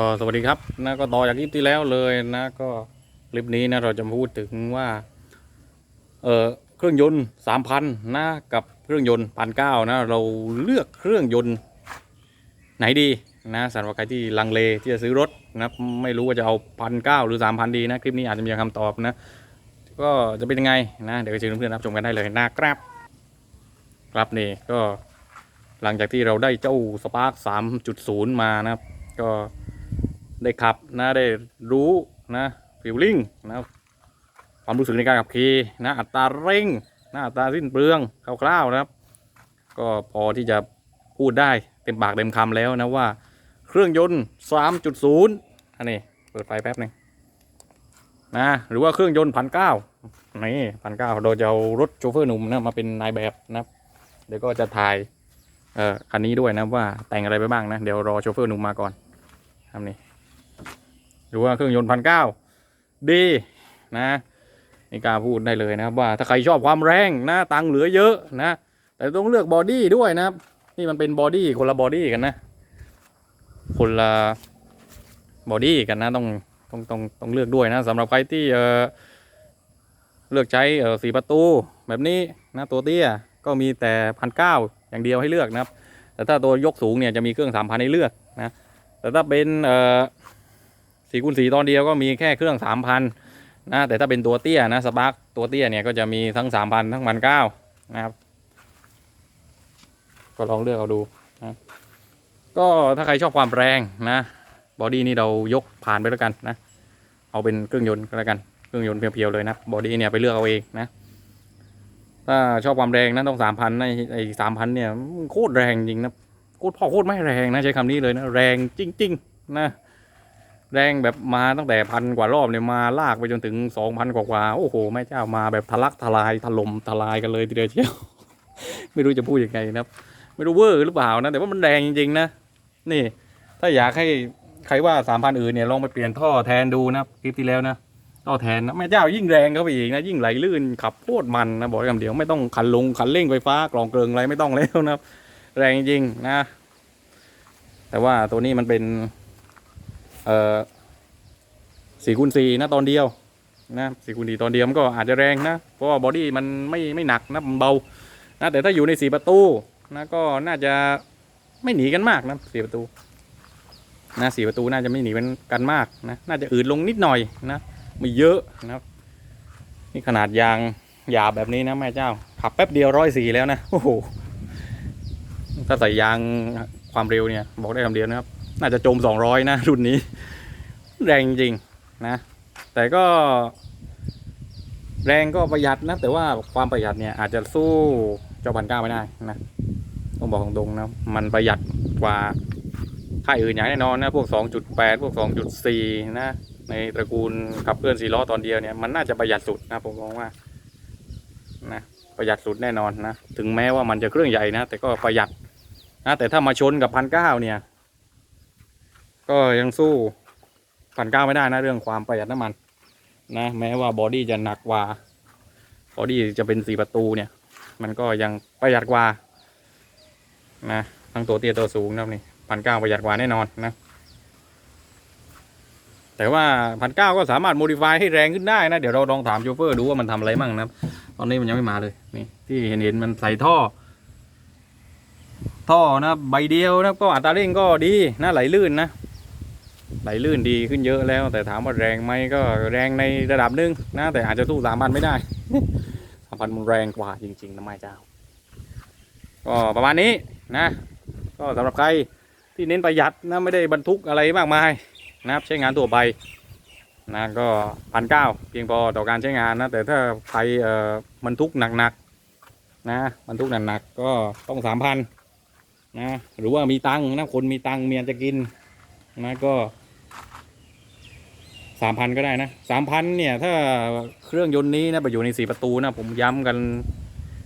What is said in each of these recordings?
ก็สวัสดีครับนะก็ต่อจากคลิปที่แล้วเลยนะก็คลิปนี้นะเราจะพูดถึงว่า เออเครื่องยนต์สามพันนะกับเครื่องยนต์พันเก้านะเราเลือกเครื่องยนต์ไหนดีนะสำหรับใครที่ลังเลที่จะซื้อรถนะไม่รู้ว่าจะเอาพันเก้าหรือสามพันดีนะคลิปนี้อาจจะมีคำตอบนะก็จะเป็นยังไงนะเดี๋ยวเชิญเพื่อนๆรับชมกันได้เลยนะครับครับนี่ก็หลังจากที่เราได้เจ้าสปาร์คสามจุดศูนย์มานะครับก็ ได้ขับนะได้รู้นะฟิลลิ่งนะความรู้สึกในการขับขี่นะอัตราเร่งนะอัตราสิ้นเปลืองคร่าวๆนะครับ ก็พอที่จะพูดได้เต็มปากเต็มคำแล้วนะว่า เครื่องยนต์ 3.0 อันนี้เปิดไฟแป๊บหนึงนะหรือว่าเครื่องยนต์พันเก้านี่พันเก้าโดยจะเอารถโชเฟอร์หนุ่มนะมาเป็นนายแบบนะเดี๋ยวก็จะถ่ายเอ่อคันนี้ด้วยนะว่าแต่งอะไรไปบ้างนะ เดี๋ยวรอโชเฟอร์หนุ่มมาก่อนทำนี่ หรือว่าเครื่องยนต์พันเก้าดีนะนี่กล้าพูดได้เลยนะครับว่าถ้าใครชอบความแรงนะตังเหลือเยอะนะ แต่ต้องเลือกบอดี้ด้วยนะครับนี่มันเป็นบอดี้คนละบอดี้กันนะ คนละบอดี้กันนะต้องต้องต้องต้องเลือกด้วยนะสำหรับใครที่เออเลือกใช้เออสีประตูแบบนี้นะตัวเตี้ยก็มีแต่พันเก้าอย่างเดียวให้เลือกนะครับ แต่ถ้าตัวยกสูงเนี่ยจะมีเครื่องสามพันให้เลือกนะแต่ถ้าเป็นเออ สี่คูณสี่ตอนเดียวก็มีแค่เครื่องสามพันนะแต่ถ้าเป็นตัวเตี้ยนะสปาร์กตัวเตี้ยเนี่ยก็จะมีทั้งสามพันทั้งพันเก้านะครับ ก็ลองเลือกเอาดูนะก็ถ้าใครชอบความแรงนะบอดี้นี่เรายกผ่านไปแล้วกันนะเอาเป็นเครื่องยนต์ก็แล้วกันเครื่องยนต์เพียวๆเลยนะบอดี้เนี่ยไปเลือกเอาเองนะถ้าชอบความแรงนะต้องสามพันไอ้สามพันเนี่ยโคตรแรงจริงนะโคตรพ่อโคตรไม่แรงนะใช้คำนี้เลยนะแรงจริง ๆ นะ แรงแบบมาตั้งแต่พันกว่ารอบเนี่ยมาลากไปจนถึงสองพันกว่าโอ้โหแม่เจ้ามาแบบทะลักทลายถล่มทลายกันเลยทีเดียวเชียว ไม่รู้จะพูดยังไงนะครับ ไม่รู้เวอร์หรือเปล่านะแต่ว่ามันแรงจริงๆนะนี่ ถ้าอยากให้ใครว่าสามพันอื่นเนี่ยลองไปเปลี่ยนท่อแทนดูนะคลิปที่แล้วนะท่อแทนนะแม่เจ้ายิ่งแรงเข้าไปอีกนะยิ่งไหลลื่นขับโคตรมันนะบอกคำเดียวไม่ต้องขันลงขันเร่งไฟฟ้ากล่องเกลิงอะไรไม่ต้องแล้วนะครับ แรงจริงนะ แต่ว่าตัวนี้มันเป็น เอ่อสี่คูณสี่นะตอนเดียวนะสี่คูณสี่ตอนเดียวมันก็อาจจะแรงนะ เพราะว่าบอดี้มันไม่ไม่หนักนะมันเบานะแต่ถ้าอยู่ในสี่ประตูนะก็น่าจะไม่หนีกันมากนะสี่ประตูนะสี่ประตูน่าจะไม่หนีกันมากนะน่าจะอืดลงนิดหน่อยนะไม่เยอะนะครับ นี่ขนาดยางหยาบแบบนี้นะแม่เจ้า ขับแป๊บเดียวร้อยสี่แล้วนะโอ้โหถ้าใส่ยางความเร็วเนี่ย บอกได้คำเดียวนะครับ น่าจะจมสองร้อยนะ รุ่นนี้ แรงจริงนะ แต่ก็ แรงก็ประหยัดนะ แต่ว่าความประหยัดเนี่ยอาจจะสู้เจ้าพันเก้าไม่ได้นะต้องบอกตรงๆนะ มันประหยัดกว่าค่ายอื่นอย่างแน่นอนนะ พวก 2.8 พวก 2.4 นะ ในตระกูลขับเคลื่อนสี่ล้อตอนเดียวเนี่ย มันน่าจะประหยัดสุดนะผมมองว่า นะประหยัดสุดแน่นอนนะ ถึงแม้ว่ามันจะเครื่องใหญ่นะ แต่ก็ประหยัดนะ แต่ถ้ามาชนกับพันเก้าเนี่ย ก็ยังสู้พันเก้าไม่ได้นะเรื่องความประหยัดน้ำมัน นะ แม้ว่าบอดี้จะหนักกว่าบอดี้จะเป็นสี่ประตูเนี่ย มันก็ยังประหยัดกว่านะทั้งตัวเตี้ยตัวสูงนะนี่พันเก้าประหยัดกว่าแน่นอนนะ แต่ว่าพันเก้าก็สามารถโมดิฟายให้แรงขึ้นได้นะ เดี๋ยวเราลองถามโชเฟอร์ดูว่ามันทำอะไรมั่งนะตอนนี้มันยังไม่มาเลยนี่ที่เห็นเห็นมันใส่ท่อ ท่อนะใบเดียวนะก็อัตราเร่งก็ดีนะไหลลื่นนะ ไหลลื่นดีขึ้นเยอะแล้ว แต่ถามว่าแรงไหมก็แรงในระดับหนึ่งนะ แต่อาจจะสู้สามพันไม่ได้สามพันมันแรงกว่าจริงๆนะไม่เจ้าก็ประมาณนี้นะ ก็สำหรับใครที่เน้นประหยัดนะไม่ได้บรรทุกอะไรมากมายนะครับใช้งานตัวไปนะก็พันเก้าเพียงพอต่อการใช้งานนะ แต่ถ้าใครเอ่อบรรทุกหนักๆนะบรรทุกหนักๆก็ต้องสามพันนะหรือว่ามีตังค์นะคนมีตังค์เมียจะกินนะก็ สามพันก็ได้นะสามพันเนี่ย ถ้าเครื่องยนต์นี้นะไปอยู่ในสี่ประตูนะผมย้ำกัน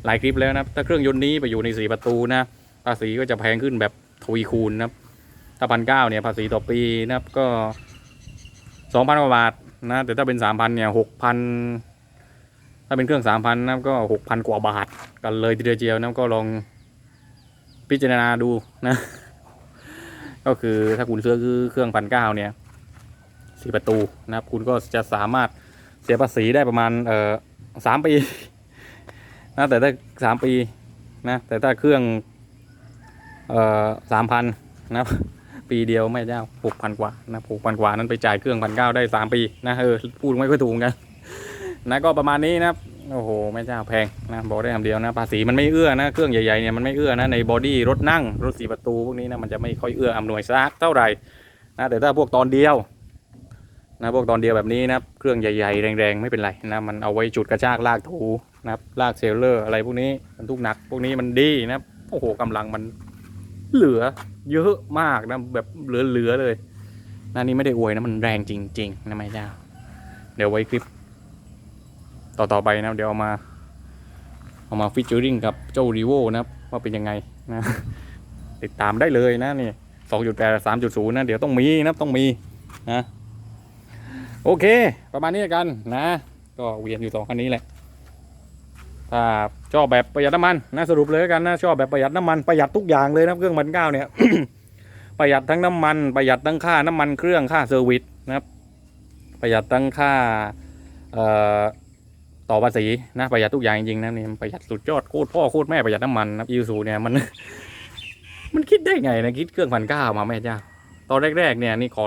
หลายคลิปแล้วนะถ้าเครื่องยนต์นี้ไปอยู่ในสี่ประตูนะภาษีก็จะแพงขึ้นแบบทวีคูณนะครับถ้าพันเก้าเนี่ยภาษีต่อปีนะครับก็สองพันกว่าบาทนะแต่ถ้าเป็นสามพันเนี่ยหกพันถ้าเป็นเครื่องสามพันนะก็หกพันกว่าบาทกันเลยทีเดียวเจียวนะก็ลองพิจารณาดูนะ ก็คือถ้าคุณซื้อเครื่องพันเก้าเนี่ย สี่ประตูนะครับ คุณก็จะสามารถเสียภาษีได้ประมาณเอ่อสามปีนะแต่ถ้าสามปีนะแต่ถ้าเครื่องเอ่อสามพันนะปีเดียวไม่เจ้าหกพันกว่านะหกพันกว่านั้นไปจ่ายเครื่องพันเก้าได้สามปีนะเออพูดไม่ค่อยถูกกันนะก็ประมาณนี้นะครับโอ้โหแม่เจ้าแพงนะบอกได้คำเดียวนะภาษีมันไม่เอื้อนะเครื่องใหญ่ๆเนี่ยมันไม่เอื้อนะในบอดี้รถนั่งรถสี่ประตูพวกนี้นะมันจะไม่ค่อยเอื้ออำนวยสักเท่าไหร่นะแต่ถ้าพวกตอนเดียว นะพวกตอนเดียวแบบนี้นะครับเครื่องใหญ่ๆ แรงๆ ไม่เป็นไรนะมันเอาไว้จุดกระชากลากถูนะครับลากเซลเลอร์อะไรพวกนี้มันทุกหนัก พวกนี้มันดีนะครับโอ้โหกำลังมันเหลือเยอะมากนะแบบเหลือๆเลยนะนี่ไม่ได้อวยนะมันแรงจริงๆนะไม่เจ้าเดี๋ยวไว้คลิป ต่อๆไปนะเดี๋ยวเอามาเอามาฟิชเจอริงกับเจ้ารีโวนะครับว่าเป็นยังไงนะติดตามได้เลยนะนี่สองจุดแปดสามจุดศูนย์นะเดี๋ยวต้องมีนะต้องมีนะ โอเค ประมาณนี้กันนะ ก็เวียนอยู่สองคันนี้แหละถ้าชอบแบบประหยัดน้ำมันนะสรุปเลยกันนะชอบแบบประหยัดน้ำมันประหยัดทุกอย่างเลยนะเครื่องพันเก้าเนี่ยประหยัดทั้งน้ำมันประหยัดทั้งค่าน้ำมันเครื่องค่าเซอร์วิสนะครับ ประหยัดทั้งค่าเอ่อต่อภาษีนะประหยัดทุกอย่างจริงๆนะนี่ประหยัดสุดยอดโคตรพ่อโคตรแม่ประหยัดน้ำมันนะยูซูเนี่ยมันมันคิดได้ไงนะคิดเครื่องพันเก้ามาแม่จ้าตอนแรกๆเนี่ยนี่ขอ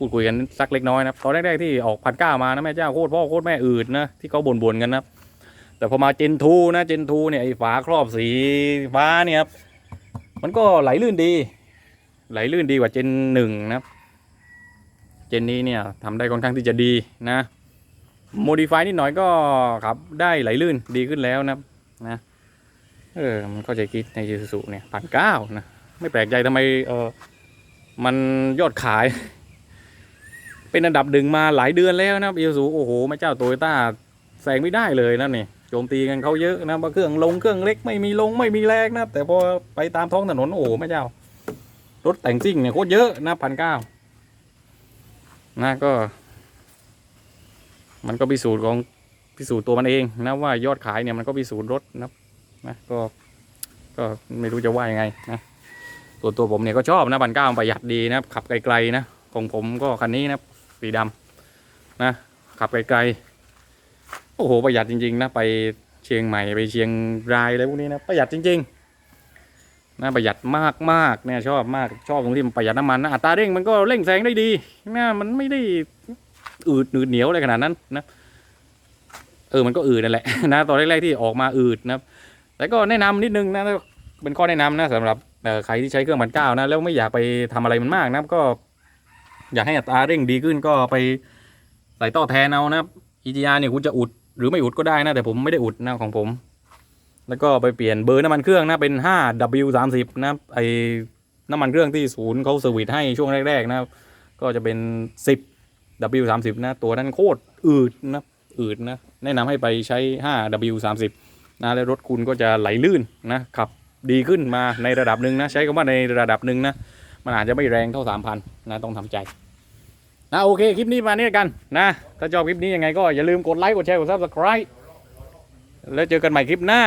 พูดคุยกันสักเล็กน้อยนะตอนแรกๆที่ออกพันเก้ามานะแม่เจ้าโคตรพ่อโคตรแม่อืดนะที่เขาบ่นๆกันนะแต่พอมาเจนทูนะเจนทูเนี่ยไอ้ฝาครอบสีฟ้าเนี่ยครับมันก็ไหลลื่นดี ไหลลื่นดีกว่าเจนหนึ่งนะครับเจนนี้เนี่ยทำได้ค่อนข้างที่จะดีนะโมดิฟายนิดหน่อยก็ขับได้ไหลลื่นดีขึ้นแล้วนะนะเออมันก็ใจคิดในยูสุเนี่ยพันเก้านะไม่แปลกใจทำไมเออมันยอดขาย เป็นอันดับหนึ่งมาหลายเดือนแล้วนะครับยูสุโอ้โหแม่เจ้าโตโยต้าแซงไม่ได้เลยนะนี่โจมตีกันเขาเยอะนะว่าเครื่องลงเครื่องเล็กไม่มีลงไม่มีแรงนะแต่พอไปตามท้องถนนโอ้โหแม่เจ้ารถแต่งซิ่งเนี่ยโคตรเยอะนะพันเก้านะก็ มันก็พิสูจน์ของพิสูจน์ตัวมันเองนะว่ายอดขายเนี่ยมันก็พิสูจน์รถนะนะก็ก็ไม่รู้จะว่ายังไงนะตัวตัวผมเนี่ยก็ชอบนะพันเก้าประหยัดดีนะขับไกลๆนะของผมก็คันนี้นะ สีดำนะขับไกลๆโอ้โหประหยัดจริงๆนะไปเชียงใหม่ไปเชียงรายอะไรพวกนี้นะประหยัดจริงๆนะประหยัดมากมากเนี่ยชอบมากชอบตรงที่มันประหยัดน้ำมันนะอัตราเร่งมันก็เร่งแซงได้ดีนะมันไม่ได้อืดหนืดเหนียวอะไรขนาดนั้นนะเออมันก็อืดนั่นแหละนะตอนแรกๆที่ออกมาอืดนะแต่ก็แนะนำนิดนึงนะเป็นข้อแนะนำนะสำหรับใครที่ใช้เครื่องพันเก้านะแล้วไม่อยากไปทำอะไรมันมากนะก็ อยากให้อัตราเร่งดีขึ้นก็ไปใส่ต่อแทนเอานะครับ EGR เนี่ยคุณจะอุดหรือไม่อุดก็ได้นะ แต่ผมไม่ได้อุดนะของผม แล้วก็ไปเปลี่ยนเบอร์น้ำมันเครื่องนะเป็น 5W30 นะไอ้น้ำมันเครื่องที่ศูนย์เขาเซอร์วิสให้ช่วงแรกๆนะครับ ก็จะเป็น 10W30 นะตัวนั้นโคตรอืดนะอืดนะแนะนำให้ไปใช้ 5W30 นะแล้วรถคุณก็จะไหลลื่นนะขับดีขึ้นมาในระดับหนึ่งนะ ใช้คำว่าในระดับหนึ่งนะ มันอาจจะไม่แรงเท่า 3,000นะต้องทำใจ นะโอเค คลิปนี้มาเนี่กันนะ ถ้าชอบคลิปนี้ยังไงก็อย่าลืมกดไลค์กดแชร์กด subscribe แล้วเจอกันใหม่คลิปหน้า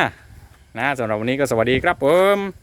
นะสำหรับวันนี้ก็สวัสดีครับผม